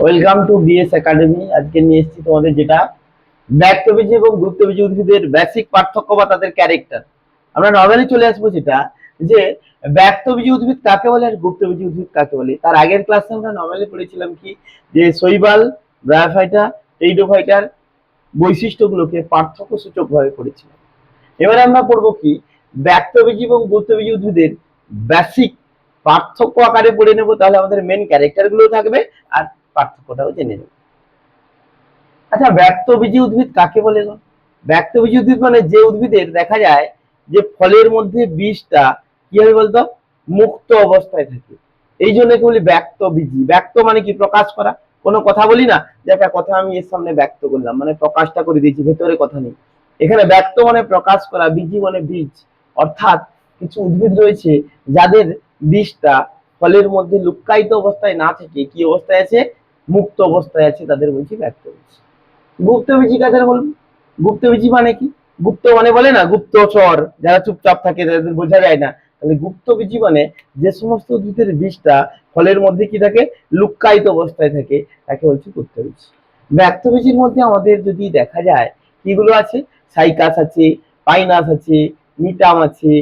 Welcome to BS academy আজকে নিয়ে এসেছি তোমাদের যেটা ব্যাক্তবীজি এবং গুপ্তবীজি উদ্ভিদের বেসিক পার্থক্য বা তাদের ক্যারেক্টার আমরা নর্মালি চলে আসব যেটা যে ব্যাক্তবীজি উদ্ভিদ কাকে বলে আর গুপ্তবীজি উদ্ভিদ কাকে বলে। তার আগের ক্লাসে আমরা নর্মালি পড়েছিলাম কি? যে শৈবাল ব্রায়োফাইটা টেইডোফাইটার বৈশিষ্ট্যগুলোকে পার্থক্য সূচক ভাবে পড়েছিলাম। এবারে আমরা পড়ব কি? ব্যাক্তবীজি এবং গুপ্তবীজি উদ্ভিদের বেসিক পার্থক্য আকারে পড়ে নেব, তাহলে আমাদের মেন ক্যারেক্টারগুলো থাকবে আর পার্থক্যটাও জেনে নেব। আচ্ছা ব্যক্তবীজী উদ্ভিদ কাকে বলে গো? ব্যক্তবীজী উদ্ভিদ মানে যে উদ্ভিদের দেখা যায় যে ফলের মধ্যে বীজটা কি হবে বলতো? মুক্ত অবস্থায় থাকে। এই জন্য কি বলি ব্যক্ত বীজি। ব্যক্ত মানে কি? প্রকাশ করা। কোনো কথা বলি না? যে একটা কথা আমি এর সামনে ব্যক্ত করলাম মানে প্রকাশটা করে দিয়েছি, ভেতরে কথা নেই। এখানে ব্যক্ত মানে প্রকাশ করা, বীজি মানে বীজ। অর্থাৎ কিছু উদ্ভিদ রয়েছে যাদের বীজটা ফলের মধ্যে লুক্কায়িত অবস্থায় না থেকে কি অবস্থায় আছে? মুক্ত অবস্থায় আছে, তাদের বলছি ব্যক্ত বীজ গুপ্ত বীজি কাদের বলব গুপ্ত মানে কি? গুপ্ত মানে বলে না, গুপ্তচর, যারা চুপচাপ থাকে, তাদের বোঝা যায় না। তাহলে গুপ্ত বীজি মানে যে সমস্ত উদ্ভিদের বীজটা ফলের মধ্যে কি থাকে? লুক্কায়িত অবস্থায় থাকে, তাকে বলছি গুপ্ত বীজ ব্যক্ত মধ্যে আমাদের যদি দেখা যায়, কিগুলো আছে? সাইকাস আছে, পাইনাস আছে নিটাম আছে,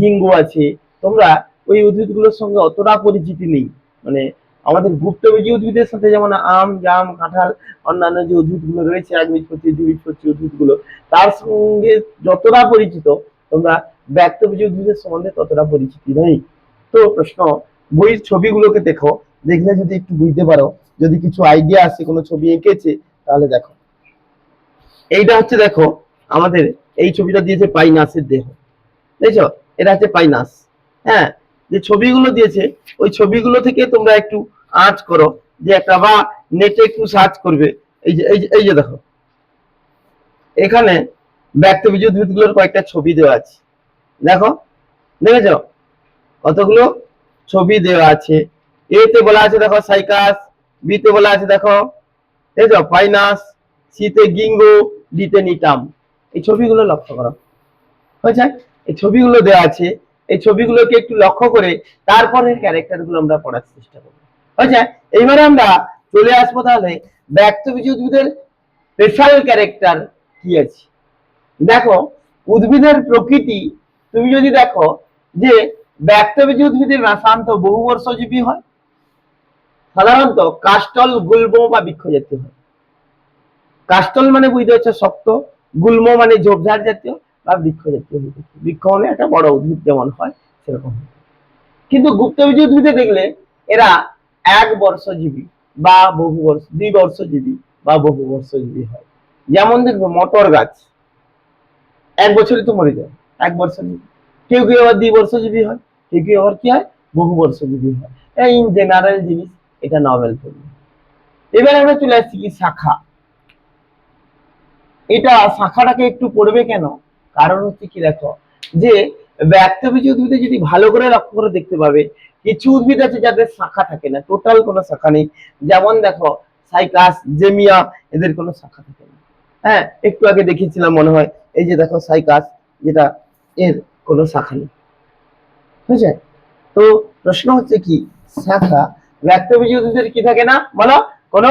গিঙ্গু আছে। তোমরা ওই উদ্ভিদগুলোর সঙ্গে অতটা পরিচিতি নেই। মানে আমাদের গুপ্তবীজী উদ্ভিদের সাথে যেমন আম, জাম, কাঁঠাল, অন্যান্য যে উদ্ভিদগুলো রয়েছে একবীজপত্রী দ্বিবীজপত্রী উদ্ভিদগুলো, তার সঙ্গে যতটা পরিচিত তোমরা ব্যক্তবীজী উদ্ভিদের সম্বন্ধে ততটা পরিচিতি নেই। তো প্রশ্ন, বইয়ের ছবিগুলোকে দেখো, দেখলে যদি একটু বুঝতে পারো, যদি কিছু আইডিয়া আসে, কোনো ছবি এঁকেছে, তাহলে দেখো। এইটা হচ্ছে দেখো, আমাদের এই ছবিটা দিয়েছে পাইনাসের দেহ। দেখছ? এটা হচ্ছে পাইনাস। হ্যাঁ যে ছবিগুলো দিয়েছে, ওই ছবিগুলো থেকে তোমরা একটু আঁচ করো, যে একটা বা নেটে একটু সার্চ করবে। এই যে এই যে দেখো। এখানে ব্যক্তবীজ উদ্ভিদগুলোর কয়েকটা ছবি দেওয়া আছে। দেখো, দেখেছ? কতগুলো ছবি দেওয়া আছে? এতে বলা আছে, দেখো, সাইকাস বিতে বলা আছে, দেখো, দেখেছ? পাইনাস সিতে গিঙ্গো ডিতে নিটাম। এই ছবিগুলো লক্ষ্য করো। হয়েছে? এই ছবিগুলো দেওয়া আছে। এই ছবিগুলোকে একটু লক্ষ্য করে তারপরে ক্যারেক্টারগুলো আমরা পড়ার চেষ্টা করব। হয়েছে এইবারে আমরা চলে আসব তাহলে ব্যক্তবীজ উদ্ভিদের স্পেশাল ক্যারেক্টার কি আছে? দেখো, উদ্ভিদের প্রকৃতি, তুমি যদি দেখো যে ব্যক্তবীজ উদ্ভিদের রাসায়ন্ত বহুবর্ষজীবী হয়, সাধারণত কাস্টল গুল্ম বা বৃক্ষ জাতীয় হয়। কাস্টল মানে বুঝতে হচ্ছে শক্ত, গুল্ম মানে ঝোপঝাড় জাতীয় বা বৃক্ষ জাতীয় বৃক্ষ মানে একটা বড় উদ্ভিদ যেমন হয়, সেরকম। কিন্তু গুপ্তবীজ উদ্ভিদে দেখলে এরা এক বর্ষজীবী বা বহু বর্ষ, দুই বর্ষজীবী বা বহু বর্ষজীবী হয়। যেমন দেখব, মটর গাছ। এক বছরই তো মরে যায়, এক বর্ষজীবী। কেউ কেউ আবার দুই বর্ষজীবী হয়, কেউ কেউ আবার কি হয়? বহু বর্ষজীবী হয়। ইন জেনারেল জিনিস, এটা নভেল পড়বে এবার আমরা চলে আসছি কি শাখা? এটা শাখাটাকে একটু পড়বে কেন? কারণ হচ্ছে কি দেখো, যে উদ্ভিদে যদি ভালো করে লক্ষ্য করে দেখতে পাবে কিছু উদ্ভিদ আছে যাদের শাখা থাকে না টোটাল কোনো শাখা নেই। যেমন দেখো সাইকাস জেমিয়া এদের কোনো শাখা থাকে না। হ্যাঁ একটু আগে দেখিয়েছিলাম মনে হয়, এই যে দেখো সাইকাস যেটা এর কোনো শাখা নেই। বুঝছে তো প্রশ্ন হচ্ছে কি, শাখা ব্যক্তবীজ উদ্ভিদের কি থাকে না? বলো, কোনো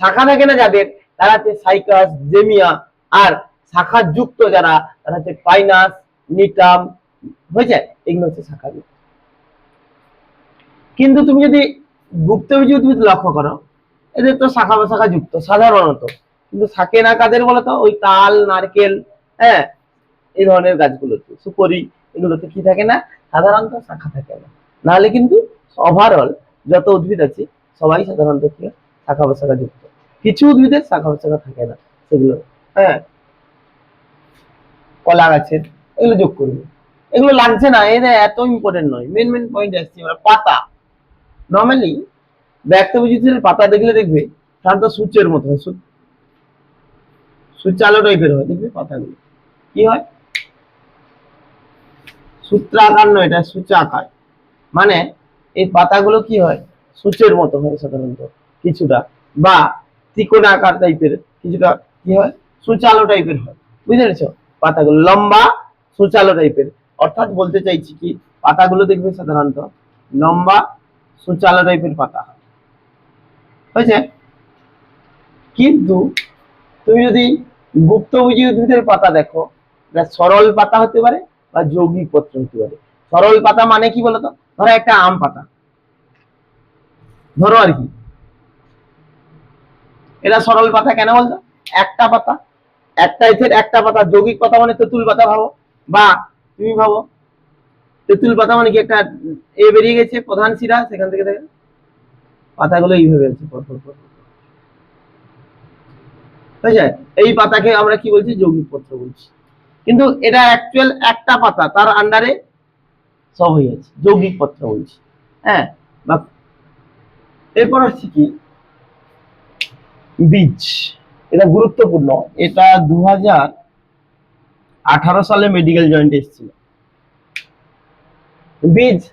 শাখা থাকে না যাদের? তারা হচ্ছে সাইকাস জেমিয়া আর শাখা যুক্ত যারা, তারা হচ্ছে পাইনাস নিটাম হয়েছে এগুলো হচ্ছে শাখা যুক্ত কিন্তু তুমি যদি গুপ্তবীজ উদ্ভিদ লক্ষ্য করো, এদের তো শাখা শাখা যুক্ত, সাধারণত। কিন্তু থাকে না কাদের বলতো? ওই তাল, নারকেল হ্যাঁ এই ধরনের গাছগুলোতে সুপরি, এগুলোতে কি থাকে না? সাধারণত শাখা থাকে না। নাহলে কিন্তু ওভারঅল যত উদ্ভিদ আছে, সবাই সাধারণত কি শাখা প্রশাখা যুক্ত। কিছু উদ্ভিদের শাখা প্রশাখা থাকে না, সেগুলো হ্যাঁ। কলা গাছের, এগুলো যোগ করবে। এগুলো লাগছে না, এদের এত ইম্পর্টেন্ট নয়। মেন মেন পয়েন্ট আসছে এবার পাতা। নর্মালি ব্যক্তবীজের পাতা দেখলে দেখবে সাধারণত সূচের মতো হয় সূচ- সূচালো টাইপের হয়, দেখবে পাতাগুলো। কি হয়? সূত্রাকার নয়, এটা সূচাকার মানে এই পাতাগুলো কি হয়? সূচের মতো হয় সাধারণত, কিছুটা। বা ত্রিকোণাকার টাইপের কিছুটা কি হয়? সুচালো টাইপের হয়। বুঝতে পেরেছ? পাতাগুলো লম্বা সুচালো টাইপের অর্থাৎ বলতে চাইছি কি, পাতাগুলো দেখবে সাধারণত লম্বা সুচালো টাইপের পাতা হয়েছে? কিন্তু তুমি যদি গুপ্তভোজী উদ্ভিদের পাতা দেখো সরল পাতা হতে পারে বা যৌগিক পত্র হতে পারে। সরল পাতা মানে কি বলতো? ধরো একটা আম পাতা। ধরো আর কি। এটা সরল পাতা কেন বলতো? একটা পাতা একটা এসের একটা পাতা, যৌগিক পাতা মানে তেঁতুল পাতা ভাবো, বা তুমি ভাবো তেঁতুল পাতা মানে কি একটা এ বেরিয়ে গেছে, প্রধান শিরা সেখান থেকে দেখে পাতাগুলো এইভাবে আছে, পর পর এই পাতাকে আমরা কি বলছি? যৌগিক পত্র বলছি। কিন্তু এটা অ্যাকচুয়াল একটা পাতা, তার আন্ডারে সব হয়ে আছে যৌগিক পত্র বলছি। হ্যাঁ বা এরপর আসছি কি? বীজ। এটা গুরুত্বপূর্ণ। এটা দু হাজার আঠারো সালে মেডিকেল জয়েন্ট এসেছিল। বীজ,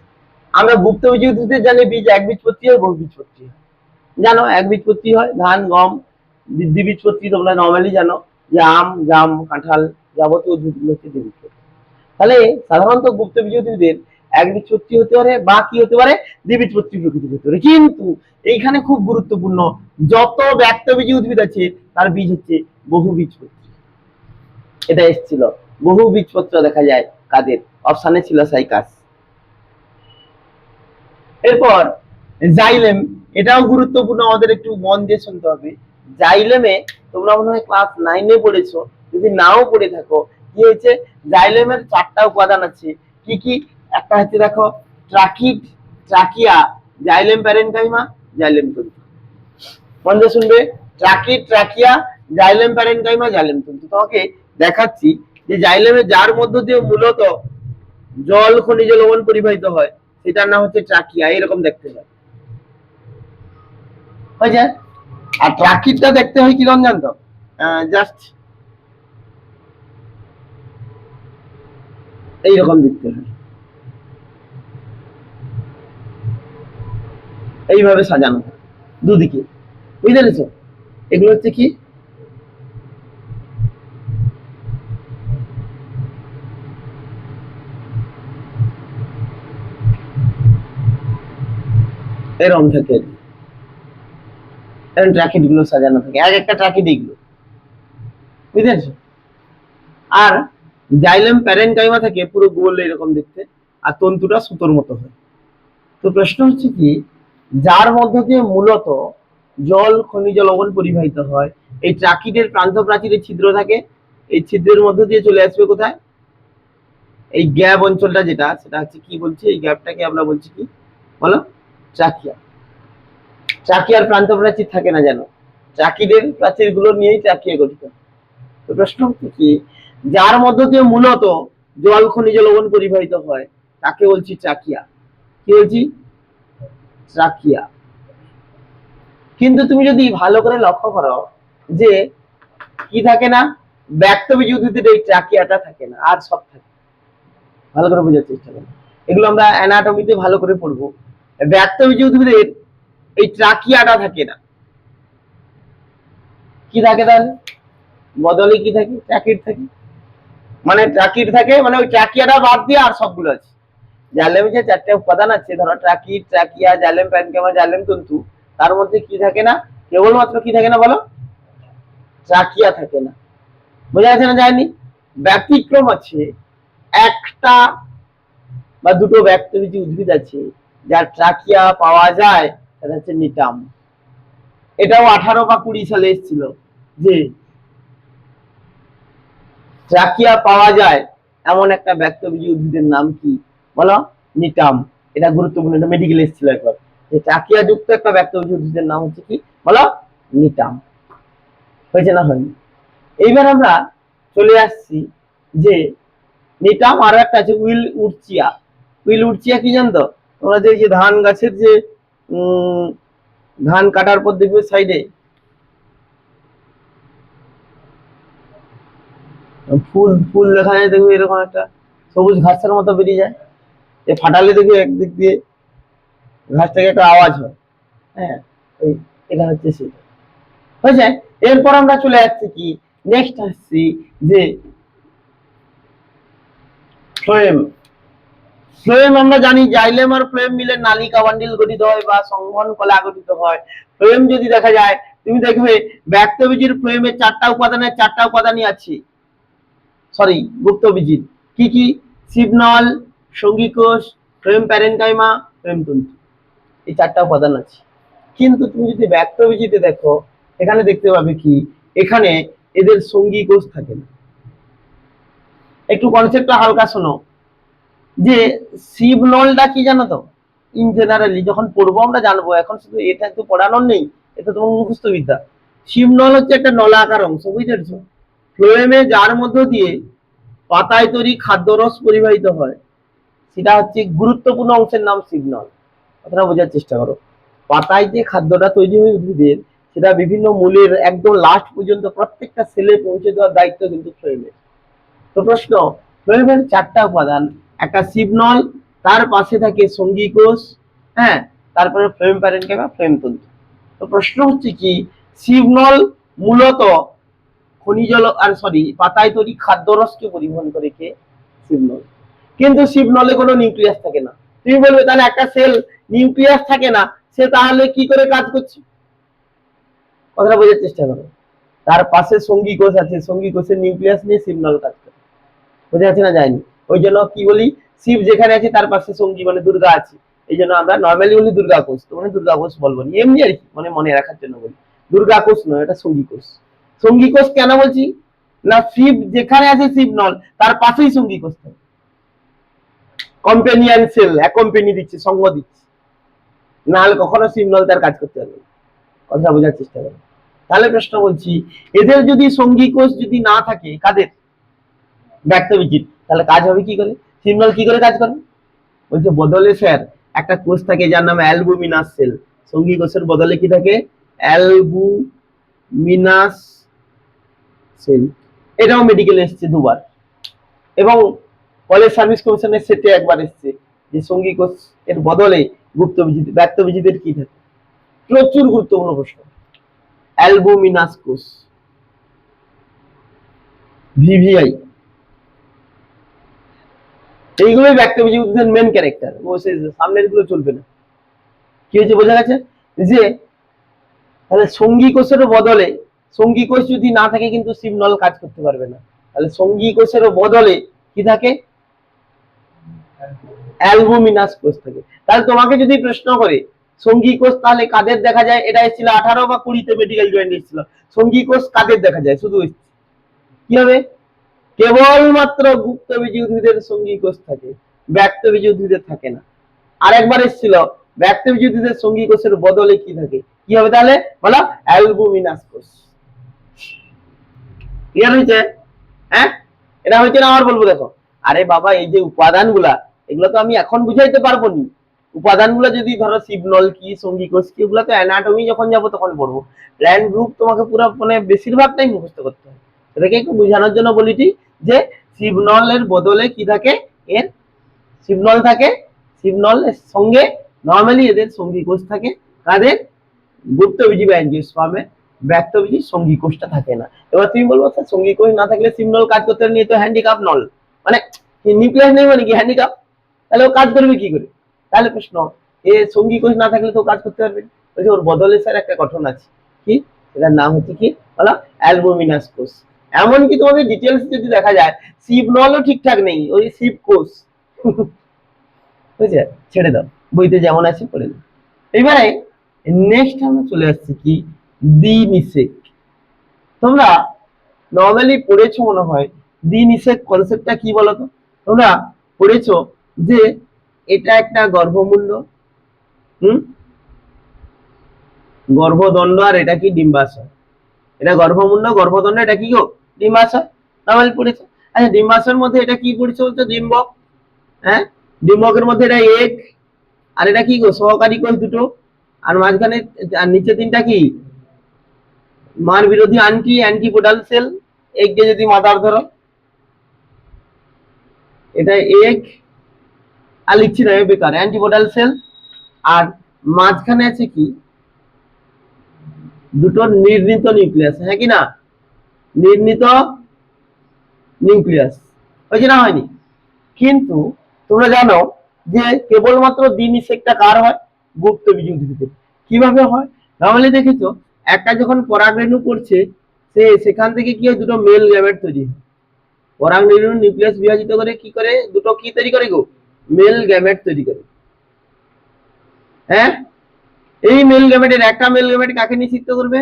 আমরা গুপ্ত বীজ উদ্ভিদের জানি, বীজ এক বীজপত্রী হয়, বহু বীজপত্রী হয়। জানো, এক বীজপত্রী হয়, ধান, গম দ্বি- দ্বিবীজপত্রী তোমরা নর্মালি জানো, যে আম, জাম, কাঁঠাল যাবতীয় উদ্ভিদগুলো হচ্ছে দ্বিবীজপত্রী তাহলে সাধারণত গুপ্ত বীজ উদ্ভিদের এক বীজপত্রী হতে পারে বা কি হতে পারে? দ্বিবীজপত্রী প্রকৃতির হতে পারে। কিন্তু এইখানে খুব গুরুত্বপূর্ণ যত ব্যক্তবীজী উদ্ভিদ আছে, তার বীজ হচ্ছে বহু বীজপত্রী এটা এসেছিল। বহু বীজপত্র দেখা যায় কাদের? অপশানে ছিল সাইকাস। এরপর জাইলেম, এটাও গুরুত্বপূর্ণ, আমাদের একটু মন দিয়ে শুনতে হবে। জাইলেমে তোমরা মনে হয় ক্লাস নাইনে পড়েছো, যদি নাও পড়ে থাকো, কি হয়েছে? জাইলেমের চারটা উপাদান আছে। কি কি? একটা হচ্ছে দেখো, tracheid, trachea, xylem parenchyma, xylem তন্তু। মন দিয়ে শুনবে, tracheid, trachea, xylem parenchyma, xylem তন্তু। তোমাকে দেখাচ্ছি যে জাইলেমে যার মধ্য দিয়ে মূলত জল, খনিজ লবণ পরিবাহিত হয়। সেটার নাম হচ্ছে ট্রাকিয়া এরকম দেখতে হয়। হয়ে যায় আর ট্রাকিটটা দেখতে হয় কীরকম জানতো জাস্ট এইরকম দেখতে হয়। এইভাবে সাজানো হয় দুদিকে। বুঝতে পেরেছ? এগুলো হচ্ছে কি? এরকম থাকে এরকম ট্রাকিটগুলো সাজানো থাকে। এক একটা ট্রাকিট এগুলো। বুঝতে আর জাইলেম প্যারেনকাইমা থাকে পুরো গোল এরকম দেখতে। আর তন্তুটা সুতোর মতো হয়। তো প্রশ্ন হচ্ছে কি, যার মধ্য দিয়ে মূলত জল, খনিজ, লবণ পরিবাহিত হয়, এই ট্রাকিটের প্রান্ত প্রাচীরে ছিদ্র থাকে। এই ছিদ্রের মধ্য দিয়ে চলে আসবে কোথায়? এই গ্যাপ অঞ্চলটা যেটা, সেটা হচ্ছে কি বলছি? এই গ্যাপটাকে আমরা বলছি কি? বলো। ট্রাকিয়া ট্রাকিয়ার প্রান্ত প্রাচীর থাকে না যেন। ট্রাকিডের প্রাচীরগুলো নিয়েই ট্রাকিয়া গঠিত। তো প্রশ্ন কি, যার মধ্য দিয়ে মূলত জল খনিজ লবণ পরিবাহিত হয়, তাকে বলছি ট্রাকিয়া কি বলছি? ট্রাকিয়া কিন্তু তুমি যদি ভালো করে লক্ষ্য করো যে কি থাকে না ব্যক্তবীজ উদ্ভিদের এই চাকিয়াটা থাকে না, আর সব থাকে ভালো করে বোঝার চেষ্টা করো। এগুলো আমরা অ্যানাটমিতে ভালো করে পড়ব। ব্যক্তবীজ উদ্ভিদের এই ট্রাকিয়াটা থাকে না। কি থাকে তাহলে? বদলে কি থাকে? ট্রাকিট থাকে। মানে ট্রাকিট থাকে মানে ওই ট্রাকিয়াটা বাদ দিয়ে আর সবগুলো আছে। জালেম যে চারটে উপাদান আছে, ধরো ট্রাকিট ট্রাকিয়া, জালেম, প্যানকামা, জালেম, তন্তু, তার মধ্যে কি থাকে না? কেবলমাত্র কি থাকে না বলো? ট্রাকিয়া থাকে না। বোঝা যাচ্ছে না যায়নি? ব্যতিক্রম আছে। একটা বা দুটো ব্যক্তবীজী উদ্ভিদ আছে। যার ট্রাকিয়া পাওয়া যায়, সেটা হচ্ছে নিটাম। এটাও আঠারো বা কুড়ি সালে এসেছিল। যে ট্রাকিয়া পাওয়া যায়, এমন একটা ব্যক্তবীজী উদ্ভিদের নাম কি? বলো, নিটাম। এটা গুরুত্বপূর্ণ, এটা মেডিকেল এসেছিল একবার। যে ট্রাকিয়া যুক্ত একটা ব্যক্তবীজী উদ্ভিদের নাম হচ্ছে কি? বলো, নিটাম। হয়েছে না হয়নি? এইবার আমরা চলে আসছি যে নিটাম আরও একটা আছে, উইল উড়চিয়া উইল উড়চিয়া কি জানতো? তোমরা যে যে ধান গাছের যে ধান কাটার পর দেখবে সাইডে ফুল ফুল দেখা যায় দেখবে এরকম একটা সবুজ ঘাসের মতো বেরিয়ে যায়। যে ফাটালে দেখবে একদিক দিয়ে ঘাস থেকে একটা আওয়াজ হয়। হ্যাঁ এটা হচ্ছে সেটা। হয়েছে এরপর আমরা চলে যাচ্ছি কি? নেক্সট আসছি যে ফ্লোয়েম ফ্লোয়েম আমরা জানি জাইলেম আর ফ্লোয়েম মিলে নালিকা বান্ডিল গঠিত হয় বা সংবহন কলা গঠিত হয়। ফ্লোয়েম যদি দেখা যায়, তুমি দেখবে ব্যক্তবীজির ফ্লোয়েমে চারটা উপাদানের চারটা উপাদানই আছে। সরি গুপ্তবীজির কি কি? শিবনল, সঙ্গীকোষ ফ্রেম প্যারেনকাইমা ফ্রেম তন্তু। এই চারটা উপাদান আছে। কিন্তু তুমি যদি ব্যক্তবীজিতে দেখো, এখানে দেখতে পাবে কি? এখানে এদের সঙ্গী কোষ থাকে না। একটু কনসেপ্টটা হালকা শোনো। যে শিবনলটা কি জানো তো? ইন জেনারেলি যখন পড়ব আমরা জানব, এখন শুধু এটা তো পড়ানোর নেই, এটা তোমার মুখস্থ বিদ্যা শিবনল হচ্ছে একটা নলাকার অংশ বুঝতে ফ্লোয়েমে যার মধ্য দিয়ে পাতায় তৈরি খাদ্যরস পরিবাহিত হয়, সেটা হচ্ছে গুরুত্বপূর্ণ অংশের নাম শিবনল। কথাটা বোঝার চেষ্টা করো। পাতায় যে খাদ্যটা তৈরি হয় উদ্ভিদের, সেটা বিভিন্ন মূলের একদম লাস্ট পর্যন্ত প্রত্যেকটা সেলে পৌঁছে দেওয়ার দায়িত্ব কিন্তু ফ্লোয়েমের। তো প্রশ্ন, ফ্লোয়েমের চারটা উপাদান একটা শিবনল, তার পাশে থাকে সঙ্গী কোষ হ্যাঁ? তারপরে ফ্রেম ফ্লেম প্যারেনকাইমা ফ্লেম তন্তু। তো প্রশ্ন হচ্ছে কি, শিবনল মূলত খনিজ আর সরি পাতায় তৈরি খাদ্যরসকে পরিবহন করে কে? শিবনল। কিন্তু শিবনলে কোনো নিউক্লিয়াস থাকে না। তুমি বলবে, তাহলে একটা সেল নিউক্লিয়াস থাকে না, সে তাহলে কি করে কাজ করছে? কথাটা বোঝার চেষ্টা করো। তার পাশে সঙ্গী কোষ আছে, সঙ্গী কোষের নিউক্লিয়াস নিয়ে শিবনল কাজ করে। বোঝা যাচ্ছে না, যায়নি? ওই জন্য কি বলি, শিব যেখানে আছে তার পাশে সঙ্গী মানে দুর্গা আছে। এই জন্য আমরা নর্মালি বলি দুর্গা কোষ। তো মানে দুর্গা কোষ বলব না। এমনি আর কি মানে মনে রাখার জন্য বলি। দুর্গা কোষ নয়, এটা সঙ্গী কোষ। সঙ্গী কোষ কেন বলছি? না, শিব যেখানে আছে শিব নল তার পাশেই সঙ্গী কোষ থাকে। কম্পেনিয়ান সেল অ্যাকম্পেনি দিচ্ছে, সঙ্গ দিচ্ছে। না হলে কখনো শিব নল তার কাজ করতে পারবে। কথা বোঝার চেষ্টা করো। তাহলে প্রশ্ন বলছি, এদের যদি সঙ্গী কোষ যদি না থাকে, কাদের? ব্যক্তবিচিত তাহলে কাজ হবে কি করে? সিগন্যাল কি করে কাজ করে বলছে, বদলে স্যার, একটা কোষ থাকে যার নাম অ্যালবুমিনাস সেল। সঙ্গী কোষের বদলে কি থাকে? Albuminous cell. এটাও মেডিকেলে এসছে দুবার। এবং কলেজ সার্ভিস কমিশনের সেটে একবার এসছে যে সঙ্গী কোষ এর বদলে গুপ্তবিজিত ব্যক্তবিজিতের কি থাকে? প্রচুর গুরুত্বপূর্ণ প্রশ্ন। অ্যালবুমিনাস কোষ। ভিভিআই। এইগুলোই ব্যক্তবিজি উদ্ভিদের মেন ক্যারেক্টার ও সে সামনেরগুলো চলবে না। কি হয়েছে বোঝা গেছে? যে তাহলে সঙ্গী কোষেরও বদলে, সঙ্গী কোষ যদি না থাকে কিন্তু সিমনল কাজ করতে পারবে না। তাহলে সঙ্গী কোষেরও বদলে কি থাকে? অ্যালবুমিনাস কোষ থাকে। তাহলে তোমাকে যদি প্রশ্ন করে, সঙ্গী কোষ তাহলে কাদের দেখা যায়? এটা এসেছিল আঠারো বা কুড়িতে মেডিকেল জয়েন্ট এসেছিল। সঙ্গী কোষ কাদের দেখা যায়? শুধু। কি হবে? কেবলমাত্র গুপ্তবীজী উদ্ভিদের সঙ্গী কোষ থাকে ব্যক্তবীজী উদ্ভিদের থাকে না। আরেকবার এসেছিল ব্যক্তবীজী উদ্ভিদের সঙ্গী কোষের বদলে কি থাকে? কি হবে তাহলে? বলো, অ্যালবুমিনাস কোষ। ক্লিয়ার হয়েছে? হ্যাঁ? এটা হয়েছে না আমার বলব দেখো। আরে বাবা, এই যে উপাদানগুলা, এগুলো তো আমি এখন বুঝাইতে পারব নি। উপাদানগুলো যদি ধরো শিবনল কি, সঙ্গী কোষ কি ওগুলো তো অ্যানাটমি যখন যাব তখন পড়ব। প্ল্যান্ট গ্রুপ তোমাকে পুরো মানে বেশিরভাগটাই মুখস্থ করতে হবে। সেটাকে একটু বোঝানোর জন্য বলিটি যে শিবনলের বদলে কি থাকে? এর শিবনল থাকে। শিবনলের সঙ্গে নর্মালি এদের সঙ্গী কোষ থাকে। কাদের? গুপ্তবীজী বা অ্যাঞ্জিওস্পার্মে ব্যক্তবীজী সঙ্গী কোষটা থাকে না। এবার তুমি বলব, স্যার, সঙ্গী কোষ না থাকলে শিবনল কাজ করতে নিয়ে তো হ্যান্ডিক্যাপ নল। মানে নিউক্লিয়াস নেই মানে কি হ্যান্ডিক্যাপ তাহলে ও কাজ করবে কি করে? তাহলে প্রশ্ন, এ সঙ্গী কোষ না থাকলে তো কাজ করতে পারবে। বলছে, ওর বদলে, স্যার, একটা গঠন আছে। কি? এটার নাম হচ্ছে কি? বলো, অ্যালবুমিনাস কোষ। এমনকি তোমাদের ডিটেলস যদি দেখা যায় শিবনলও ঠিকঠাক নেই, ওই শিব কোষ। বুঝছে ছেড়ে দাও। বইতে যেমন আছে পড়ে দাও। এবারে নেক্সট আমরা চলে আসছি কি? দ্বি নিষেক তোমরা নর্মালি পড়েছো মনে হয় দ্বি নিষেক কনসেপ্টটা কি বলতো? তোমরা পড়েছো যে এটা একটা গর্ভমূল্য, হুম? গর্ভদণ্ড আর এটা কি ডিম্বাশয়? এটা গর্ভমুণ্ড গর্ভদণ্ড, এটা কি গো? ডিম্বাশয় নর্মালি পড়েছো। আচ্ছা ডিম্বাশয়ের মধ্যে এটা কি পড়েছো বলছো ডিম্বক হ্যাঁ? ডিম্বকের মধ্যে এটা এগ আর এটা কি গো? সহকারী কোষ দুটো। আর মাঝখানে, আর নিচে তিনটা কি? মার বিরোধী আন্টি, অ্যান্টিপোডাল সেল এগ কে যদি মাদার ধরো। এটা এগ আর লিখছি না বেকার। অ্যান্টিপোডাল সেল, আর মাঝখানে আছে কি? দুটো নির্ণীত নিউক্লিয়াস হ্যাঁ কি না? নির্ণীত নিউক্লিয়াস। হয়েছে না হয়নি। কিন্তু তোমরা জানো যে কেবলমাত্র দ্বিনিষেকটা কার হয়? গুপ্ত বীজ উদ্ভিদের কীভাবে হয়? নর্মালি দেখেছ, একটা যখন পরাগরেণু করছে, সে সেখান থেকে কি হয়? দুটো মেল গ্যামেট তৈরি হয়। পরাগরেণু নিউক্লিয়াস বিভাজিত করে কি করে? দুটো কি তৈরি করে গো? মেল গ্যামেট তৈরি করে। হ্যাঁ? এই মেল গ্যামেটের একটা মেল গ্যামেট কাকে নিষিদ্ধ করবে?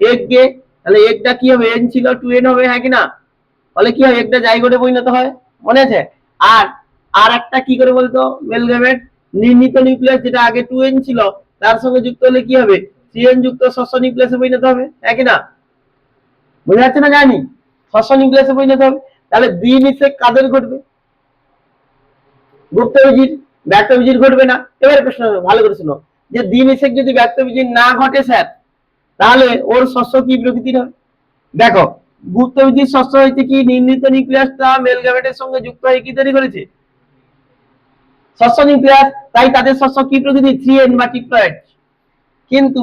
এগ গে তাহলে এগটা কি হবে? এন ছিল টু এন হবে হ্যাঁ কি না? তাহলে কি হয় একটা জায়গোটে পরিণত হয়, মনে আছে? আর আর একটা কি করে বলতো? মেল গ্যামেট নির্ণীত নিউক্লিয়াস যেটা আগে টু এন ছিল, তার সঙ্গে যুক্ত হলে কি হবে? থ্রি যুক্ত শস্য নিউক্লিয়াসে পরিণত হবে হ্যাঁ কি না? বোঝা যাচ্ছে না জানি? শস্য নিউক্লিয়াসে পরিণত হবে। তাহলে দ্বিনিষেক কাদের ঘটবে? গুপ্তবীজির ব্যক্তবীজির ঘটবে না? এবারে প্রশ্ন, ভালো করে শোনো। যে দ্বিনিষেক যদি ব্যক্তবীজির না ঘটে, স্যার তাহলে ওর শস্য কি প্রকৃতির হবে দেখো গুপ্তবীজির শস্য হইতে কি? নির্ণীত নিউক্লিয়াসটা মেল গ্যামেটের সঙ্গে যুক্ত হয়ে কি তৈরি করেছে? শস্য নিউক্লিয়াস তাই তাদের শস্য কি প্রকৃতি? থ্রি এন বা টিপ্লয়েড কিন্তু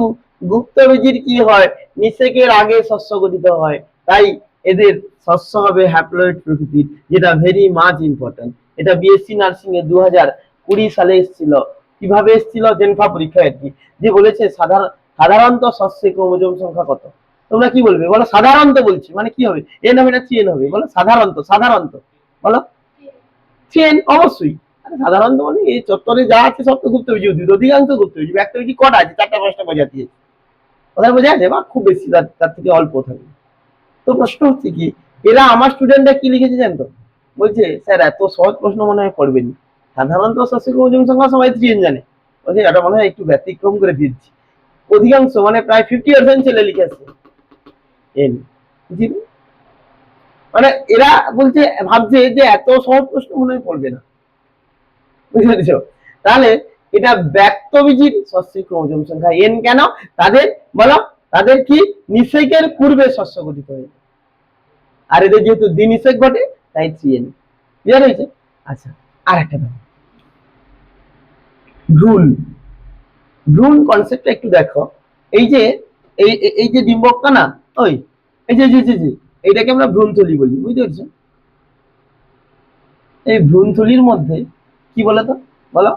কি হয়? নিষেকের আগে শস্য গঠিত হয়। তাই এদের শস্য হবে হ্যাপ্লয়েড প্রকৃতির যেটা ভেরি মাচ ইম্পর্টেন্ট এটা বিএসসি নার্সিং এ দু হাজার কুড়ি সালে এসেছিল। কীভাবে এসেছিল? জেনফা পরীক্ষায় আর কি। যে বলেছে সাধারণ সাধারণত শস্যে ক্রোমোজোম সংখ্যা কত? তোমরা কি বলবে? বলো সাধারণত বলছি মানে কি হবে? এন হবে না চেন হবে? বলো সাধারণত সাধারণত। বলো? চেন অবশ্যই। সাধারণত মানে এই চত্বরে যা আছে সব তো গুপ্তবীজি উদ্ভিদ, অধিকাংশ একটা ব্যক্তবীজি কটা আছে? চারটা, পাঁচটা প্রজাতি আছে। কোথায় বোঝা আছে বা খুব বেশি, তার থেকে অল্প থাকবে তো প্রশ্ন হচ্ছে কি, এরা আমার স্টুডেন্টরা কি লিখেছে জানো তো বলছে, স্যার, এত সহজ প্রশ্ন মনে হয় পড়বেনি সাধারণত শস্য ক্রোমোজোম সংখ্যা সবাই এন জানে। বলছে, এটা মনে হয় একটু ব্যতিক্রম করে দিচ্ছি। অধিকাংশ মানে প্রায় ফিফটি পার্সেন্ট ছেলে লিখেছে। এন বুঝলি মানে এরা বলছে ভাবছে যে এত সহজ প্রশ্ন মনে পড়বে না। বুঝতে পেরেছ? তাহলে এটা ব্যক্তবীজির শস্য ক্রোমোজোম সংখ্যা এন কেন? তাদের বলো তাদের কি নিষেকের পূর্বে শস্য গঠিত হয়েছে? আর এদের যেহেতু দ্বিনিষেক ঘটে তাই থ্রি এন আচ্ছা আর একটা ভ্রূণ। ভ্রূণ কনসেপ্টটা একটু দেখো। এই যে, এই, এই- যে ডিম্বকটা না, ওই, এই যে জি জি এইটাকে আমরা ভ্রূণথলি বলি, বুঝতে পেরেছ? এই ভ্রূণথলির মধ্যে কি বলো তো? বলো।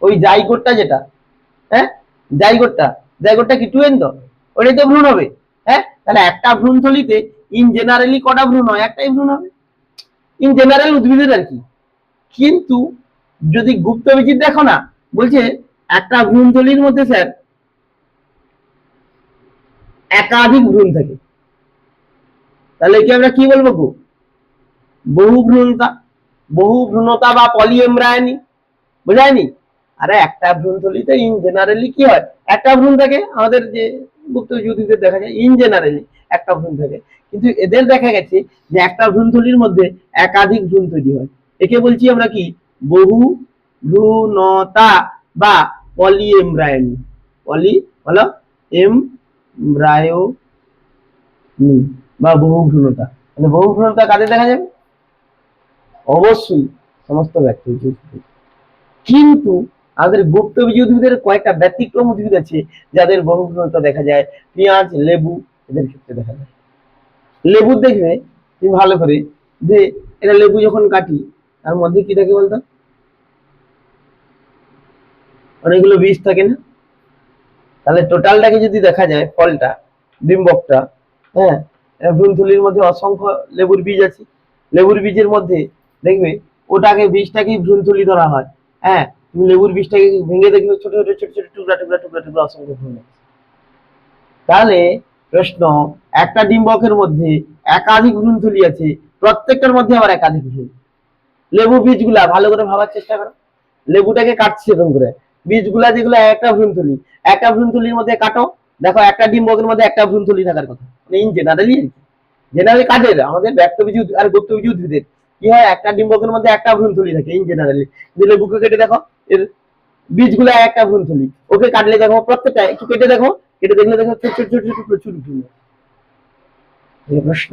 ওই জাইগোটটা যেটা হ্যাঁ? জাইগোটটা জাইগোটটা কি টু এন তো ওইটাতে ভ্রূণ হবে হ্যাঁ? তাহলে একটা ভ্রূণথলিতে ইন জেনারেলি কটা ভ্রূণ হয়? একটাই ভ্রূণ হবে। ইন জেনারেল উদ্ভিদের আর কি। কিন্তু যদি গুপ্তবীজির দেখো না, বলছে একটা ভ্রূণথলির মধ্যে, স্যার, একাধিক ভ্রূণ থাকে। তাহলে কি আমরা কি বলব গো? বহু ভ্রূণতা বহু ভ্রূণতা বা পলিএমব্রায়নি বোঝায়নি? আরে একটা ভ্রূণথলিতে ইন জেনারেলি কি হয়? একটা ভ্রূণ থাকে, আমাদের যে গুপ্ত উদ্ভিদের দেখা যায় ইন জেনারেলি একটা ভ্রূণ থাকে। কিন্তু এদের দেখা গেছে যে একটা ভ্রূণথলির মধ্যে একাধিক ভ্রূণ তৈরি হয়। একে বলছি আমরা কি? বহু ভ্রূণতা বা পলিএমব্রায়নি পলি বলো এমব্রায়োনি বা বহু ভ্রূণতা মানে বহু ভ্রূণতা কাদের দেখা যাবে? অবশ্যই সমস্ত ব্যক্তি কিন্তু আমাদের গুপ্তবীজ উদ্ভিদের কয়েকটা ব্যতিক্রম উদ্ভিদ আছে যাদের বহু ভ্রূণতা দেখা যায়। পেঁয়াজ, লেবু এদের ক্ষেত্রে দেখা যায়। লেবু দেখবে তুমি ভালো করে যে এটা লেবু যখন কাটি, তার মধ্যে কি থাকে বলতো? অনেকগুলো বীজ থাকে না? তাহলে টোটালটাকে যদি দেখা যায়, ফলটা, ডিম্বকটা হ্যাঁ ভ্রূণথলির মধ্যে অসংখ্য লেবুর বীজ আছে। লেবুর বীজের মধ্যে দেখবে, ওটাকে বীজটাকেই ভ্রূণথলি ধরা হয়। হ্যাঁ তুমি লেবুর বীজটাকে ভেঙে দেখবে, ছোট ছোট ছোট ছোট, টুকরা টুকরা টুকরা টুকরা অসংখ্য ভ্রূণ তাহলে প্রশ্ন, একটা ডিম্বকের মধ্যে একাধিক ভ্রূণথলি আছে, প্রত্যেকটার মধ্যে আবার একাধিক ভ্রূণ। লেবু বীজগুলা ভালো করে ভাবার চেষ্টা করো। লেবুটাকে কাটছে এরকম করে। বীজগুলা যেগুলো একটা ভ্রূণথলি, একটা ভ্রূণথলির মধ্যে কাটো, দেখো একটা ডিম্বকের মধ্যে একটা ভ্রূণথলি থাকার কথা। মানে ইন জেনারেলি জেনারেলি কাদের? আমাদের ব্যক্তবীজ আর গুপ্তবীজ উদ্ভিদের। কি হয়? একটা ডিম্বকের মধ্যে একটা ভ্রূণথলি থাকে ইন জেনারেলি কিন্তু লেবুকে কেটে দেখো, এর বীজগুলো একটা ভ্রূণথলি। ওকে কাটলে দেখো প্রত্যেকটা, একটু কেটে দেখো, কেটে দেখলে দেখো ছোট ছোট ছোট ছোট প্রচুর ভ্রূণ। এই প্রশ্ন,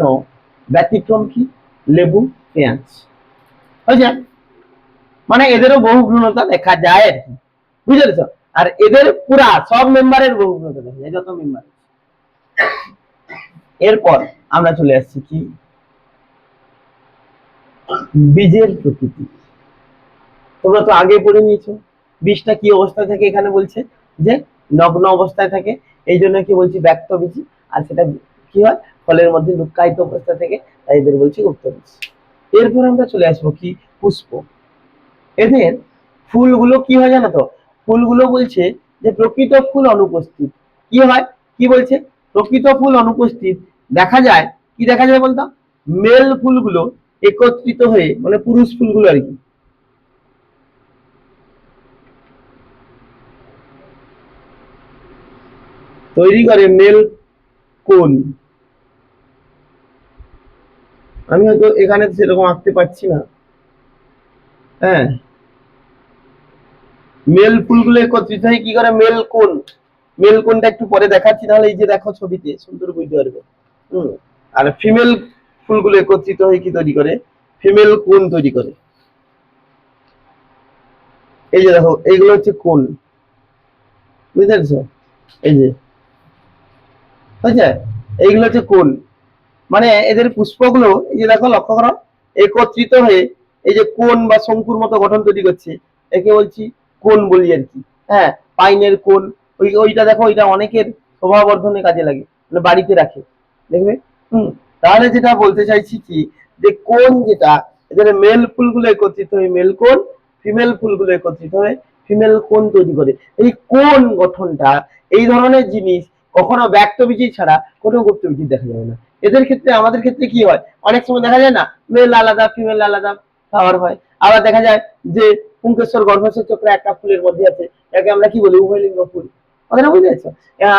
ব্যতিক্রম কি? লেবু, পেঁয়াজ। হয়েছে মানে এদেরও বহু ভ্রূণতা দেখা যায় আর কি। বুঝতে পেরেছ আর এদের পুরা সব মেম্বারের বহু ভ্রূণতা দেখা যায় যত মেম্বার এরপর আমরা চলে আসছি কি? বীজের প্রকৃতি। তোমরা তো আগে পড়ে নিয়েছো। বীজটা কি অবস্থা থেকে এখানে বলছে? যে নগ্ন অবস্থায় থাকে। এই জন্য কি বলছি, ব্যক্ত বীজি। আর সেটা কি হয়? ফলের মধ্যে লুক্কায়িত অবস্থা থেকে, তাই এদের বলছি গুপ্ত বীজ। এরপর আমরা চলে আসব কি? পুষ্প। এদের ফুলগুলো কি হয় জানো তো? ফুলগুলো বলছে যে প্রকৃত ফুল অনুপস্থিত। কি হয়? কি বলছে? প্রকৃত ফুল অনুপস্থিত। দেখা যায়, কি দেখা যায় বলতো? মেল ফুলগুলো একত্রিত হয়ে মানে পুরুষ ফুলগুলো আর কি। তৈরি করে মেল কোন? আমি হয়তো এখানে সেরকম আঁকতে পারছি না। হ্যাঁ। মেল ফুলগুলো একত্রিত হয়ে, কি করে? মেল কোন? মেল কোনটা একটু পরে দেখাচ্ছি, তাহলে এই যে দেখো ছবিতে, সুন্দর বুঝতে পারবে। হুম। আর ফিমেল ফুলগুলো একত্রিত হয়ে কি তৈরি করে? ফিমেল কোন তৈরি করে? এই যে দেখো এইগুলো হচ্ছে কোন? বুঝতে পারছ? এই যে। হয়েছে? এইগুলো হচ্ছে কোন? মানে এদের পুষ্পগুলো, এই যে দেখো, লক্ষ্য করো, একত্রিত হয়ে এই যে কোন বা শঙ্কুর মতো গঠন তৈরি করছে। একে বলছি কোন বলি আর কি। হ্যাঁ পাইনের কোন ওই, ওইটা দেখো, ওইটা অনেকের শোভা বর্ধনে কাজে লাগে মানে বাড়িতে রাখে, দেখবে? হুম, তাহলে যেটা বলতে চাইছি কি, যে কোন যেটা এদের মেল ফুলগুলো একত্রিত হয়ে মেল কোন ফিমেল ফুলগুলো একত্রিত হয়ে ফিমেল কোন তৈরি করে। এই কোন গঠনটা, এই ধরনের জিনিস কখনো ব্যক্ত ছাড়া কোনো গুপ্ত দেখা যাবে না। এদের ক্ষেত্রে, আমাদের ক্ষেত্রে কি হয়? অনেক সময় দেখা যায় না মেল আলাদা ফিমেল আলাদা খাওয়ার হয়। আবার দেখা যায় যে পুঙ্কেশ্বর গর্ভেশ্বর চক্র একটা ফুলের মধ্যে আছে যাকে আমরা কি বলি? উভয়লিঙ্গ ফুল। কথাটা বুঝতে পারছ?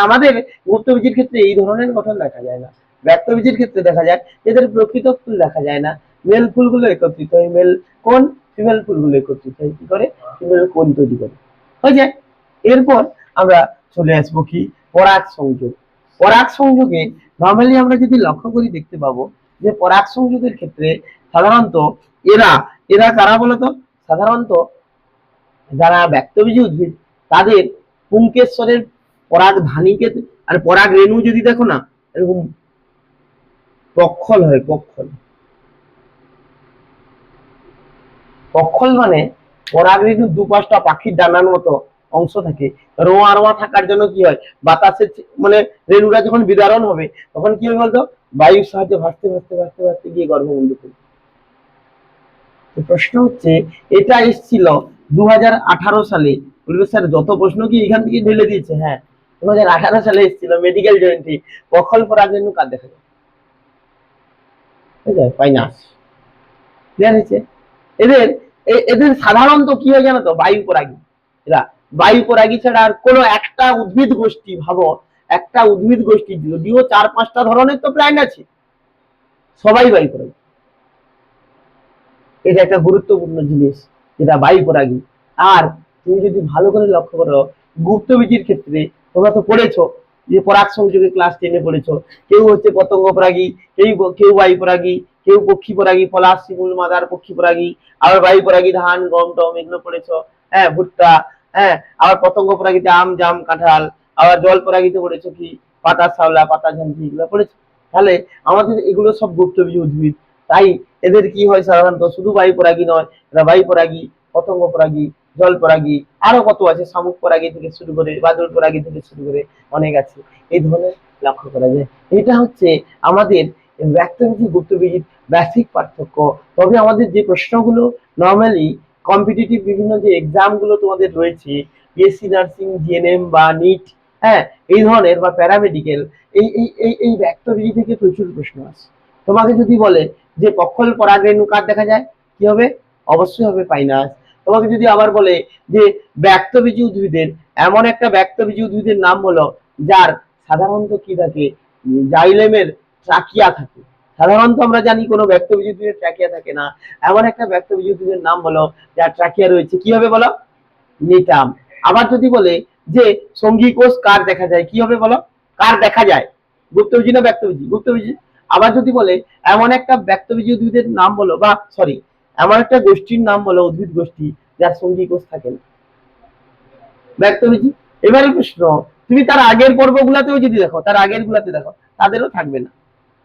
আমাদের গুপ্ত বীজির ক্ষেত্রে এই ধরনের গঠন দেখা যায় না। ব্যক্ত বীজির ক্ষেত্রে দেখা যায়, এদের প্রকৃত ফুল দেখা যায় না। মেল ফুলগুলো একত্রিত হয়। মেল কোন? ফিমেল ফুলগুলো একত্রিত হয়। কি করে? ফিমেল কোন তৈরি করে। হয়ে যায়। এরপর আমরা চলে আসব কি? পরাগ সংযোগ। পরাগ সংযোগে নর্মালি আমরা যদি লক্ষ্য করি দেখতে পাবো যে পরাগ সংযোগের ক্ষেত্রে সাধারণত এরা এরা কারা বলতো? সাধারণত যারা ব্যক্তবীজী উদ্ভিদ, তাদের পুঙ্কেশ্বরের পরাগ ধানীকে আর পরাগ রেণু যদি দেখো না, এরকম পক্ষল হয় পক্ষল পক্ষল মানে পরাগ রেণুর দুপাশটা পাখির ডানার মতো অংশ থাকে। রোয়া রোয়া থাকার জন্য কি হয়? বাতাসের মানে রেণুরা যখন বিদারণ হবে, তখন কি হবে বলতো? বায়ুর সাহায্যে ভাসতে ভাসতে ভাসতে ভাসতে গিয়ে গর্ভমুণ্ডে তো প্রশ্ন হচ্ছে, এটা এসেছিল দু হাজার আঠারো সালে। বলবে, স্যার, যত প্রশ্ন কি এখান থেকে ঢেলে দিয়েছে? হ্যাঁ দুহাজার আঠারো সালে এসেছিল মেডিকেল জয়েন্টে পক্ষল পরাগরেণু কার দেখা যায়। ক্লিয়ার হয়েছে? এদের এদের সাধারণত কি হয় জানো তো? বায়ু পরাগী। এরা বায়ু পরাগী ছাড়া আর কোনো একটা উদ্ভিদ গোষ্ঠী, ভাবো, একটা উদ্ভিদ গোষ্ঠী, যদিও চার পাঁচটা ধরনের তো প্ল্যান্ট আছে। সবাই বায়ু পরাগী। এটা একটা গুরুত্বপূর্ণ জিনিস যেটা বায়ু পরাগী। আর তুমি যদি ভালো করে লক্ষ্য করো গুপ্তবীজির ক্ষেত্রে তোমরা তো পড়েছো যে পরাগ সংযোগে ক্লাস টেনে পড়েছো। কেউ হচ্ছে পতঙ্গ পরাগী, কেউ কেউ বায়ু পরাগী, কেউ পক্ষী পরাগী, পলাশ, শিমুল, মাদার, পক্ষী পরাগী, আবার বায়ু পরাগী, ধান, গম, টম এগুলো পড়েছো। হ্যাঁ ভুট্টা হ্যাঁ আবার পতঙ্গ পরাগীতে আম, জাম, কাঁঠাল, আবার জল পরাগীতে পড়েছো কি? পাতা, শাওলা, পাতা ঝাঞ্ঝি এগুলো পড়েছো। তাহলে আমাদের এগুলো সব গুপ্তবীজ উদ্ভিদ। তাই এদের কি হয় সাধারণত? শুধু বায়ু পরাগী নয়, এরা বায়ু পরাগী পতঙ্গ পরাগী জল পরাগী আরও কত আছে? শামুক পরাগী থেকে শুরু করে বাদল পরাগী থেকে শুরু করে অনেক আছে। এই ধরনের লক্ষ্য করা যায়। এটা হচ্ছে আমাদের ব্যক্তবীজি গুপ্তবীজির বেসিক পার্থক্য। তবে আমাদের যে প্রশ্নগুলো নর্মালি কম্পিটিটিভ বিভিন্ন যে এক্সামগুলো তোমাদের রয়েছে বিএসসি নার্সিং জিএনএম বা নিট হ্যাঁ এই ধরনের বা প্যারামেডিকেল এই এই এই ব্যক্তবীজি থেকে প্রচুর প্রশ্ন আসে। তোমাকে যদি বলে যে পক্ষল পরাগরেণু কার দেখা যায়, কি হবে? অবশ্যই হবে পাইনাস। তোমাকে যদি আবার বলে যে ব্যক্তবীজি উদ্ভিদের, এমন একটা ব্যক্তবীজি উদ্ভিদের নাম হলো যার সাধারণত কি থাকে? জাইলেমের ট্রাকিয়া থাকে। সাধারণত আমরা জানি কোনো ব্যক্তবীজি উদ্ভিদের ট্রাকিয়া থাকে না। এমন একটা ব্যক্তবীজি উদ্ভিদের নাম হলো যার ট্রাকিয়া রয়েছে। কি হবে বলো? নিটাম। আবার যদি বলে যে সঙ্গী কোষ কার দেখা যায়, কি হবে বলো? কার দেখা যায়? গুপ্তবীজি না ব্যক্তবীজি? গুপ্তবীজি? আবার যদি বলে, এমন একটা ব্যক্তবীজি উদ্ভিদের নাম বলো, বা সরি এমন একটা গোষ্ঠীর নাম বলো, উদ্ভিদ গোষ্ঠী, যার সঙ্গী কোষ থাকে না ব্যক্তবীজি এবারে প্রশ্ন, তুমি তার আগের পর্বগুলাতেও যদি দেখো, তার আগের গুলাতে দেখো, তাদেরও থাকবে না।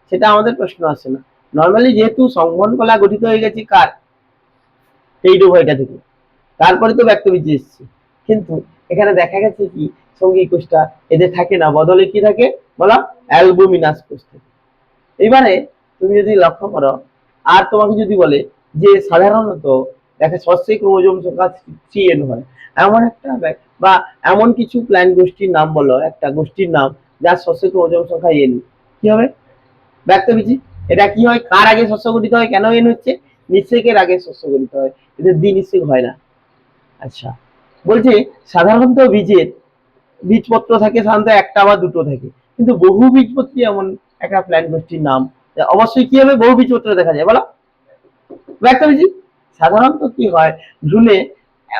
সেটা আমাদের প্রশ্ন আসে না। নর্মালি যেহেতু সংবহন কলা গঠিত হয়ে গেছে কার? এই ডোভাইটা থেকে। তারপরে তো ব্যক্তবীজি এসছে। কিন্তু এখানে দেখা গেছে কি, সঙ্গী কোষটা এদের থাকে না, বদলে কি থাকে? বলা, অ্যালবুমিনাস কোষ থাকে। এবারে তুমি যদি লক্ষ্য করো, আর তোমাকে যদি বলে যে সাধারণত দেখে সস্যে ক্রোমোজোম সংখ্যা সিএন হয়, এমন একটা বা এমন কিছু প্ল্যান্ট গোষ্ঠীর নাম বলো, একটা গোষ্ঠীর নাম যার শস্য ক্রোমোজোম সংখ্যা এন। কি হবে? ব্যক্তবীজি এটা কি হয়? কার আগে শস্য গঠিত হয়? কেন এন হচ্ছে? নিঃশেকের আগে শস্য গঠিত হয়। এদের দ্বি নিঃশেক হয় না। আচ্ছা। বলছে সাধারণত বীজের বীজপত্র থাকে সাধারণত একটা বা দুটো থাকে, কিন্তু বহু বীজপত্রী এমন একটা প্ল্যান্ট গোষ্ঠীর নাম। অবশ্যই কি হবে? বহু বীজপত্র দেখা যায়। বলো। ব্যক্তবীজি সাধারণত কি হয়? ভ্রূণে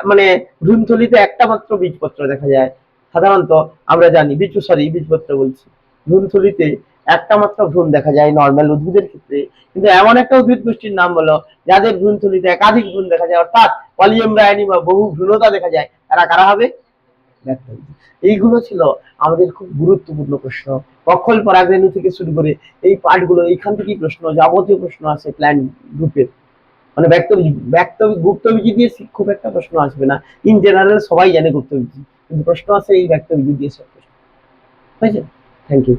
মানে ভ্রূণথলিতে একটা মাত্র বীজপত্র দেখা যায়। সাধারণত আমরা জানি বীজ সরি, বীজপত্র বলছি। ভ্রূণথলিতে একটা মাত্র ভ্রূণ দেখা যায় নর্মাল উদ্ভিদের ক্ষেত্রে। কিন্তু এমন একটা উদ্ভিদ গোষ্ঠীর নাম বলো, যাদের ভ্রূণথলিতে একাধিক ভ্রূণ দেখা যায়। অর্থাৎ পলিএমব্রায়নি বা বহু ভ্রূণতা দেখা যায়। তারা কারা হবে? এইগুলো ছিল আমাদের খুব গুরুত্বপূর্ণ প্রশ্ন। অক্ষল পরাগ্রেণু থেকে শুরু করে এই পার্টগুলো এইখান থেকেই প্রশ্ন, যাবতীয় প্রশ্ন আছে প্ল্যান গ্রুপের মানে ব্যক্তবীজ ব্যক্ত গুপ্তবীজি দিয়ে খুব একটা প্রশ্ন আসবে না। ইন জেনারেল সবাই জানে গুপ্তবীজি কিন্তু প্রশ্ন আছে এই ব্যক্তবীজি দিয়ে সব প্রশ্ন। হয়েছে? Thank you